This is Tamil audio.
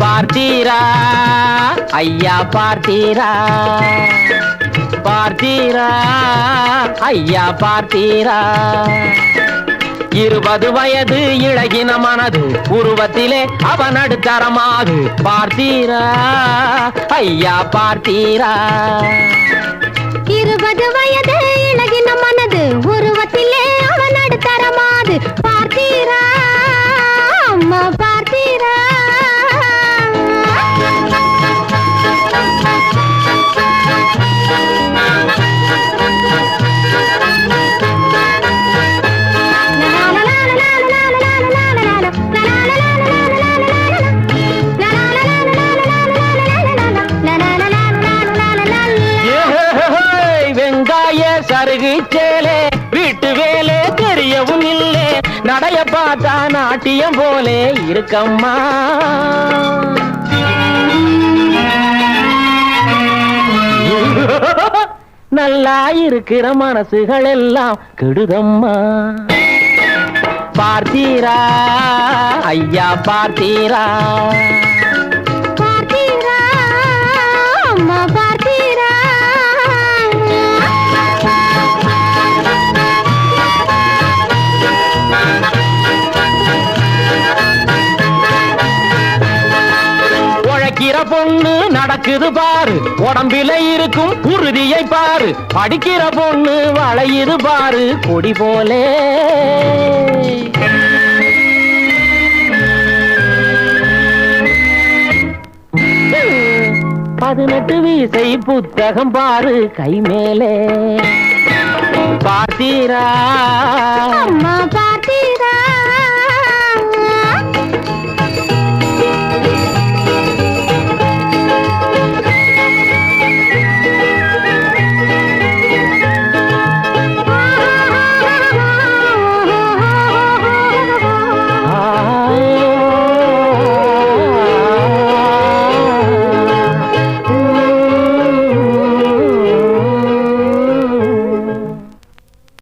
பார்த்தீரா? ஐயா பார்த்தீரா? பார்த்தீரா? ஐயா பார்த்தீரா? இருபது வயது இழகின மனது உருவத்திலே அவன் அடுத்தரமாகு பார்த்தீரா? ஐயா பார்த்தீரா? இருபது வயது வெங்காய சேலே வீட்டு வேலே தெரியவும் இல்லே. நடைய பார்த்தா நாட்டியம் போலே இருக்கம்மா. நல்லா இருக்கிற மனசுகள் எல்லாம் கெடுதம்மா. பார்த்தீரா ஐயா பார்த்தீரா. படிக்கிற பொண்ணு நடக்குது பாரு. உடம்பில இருக்கும் உறுதியை பாரு. படிக்கிற பொண்ணு வளையுது பாரு. கொடி போலே. பதினெட்டு வீசை புத்தகம் பாரு. கை மேலே. பார்த்தீரா?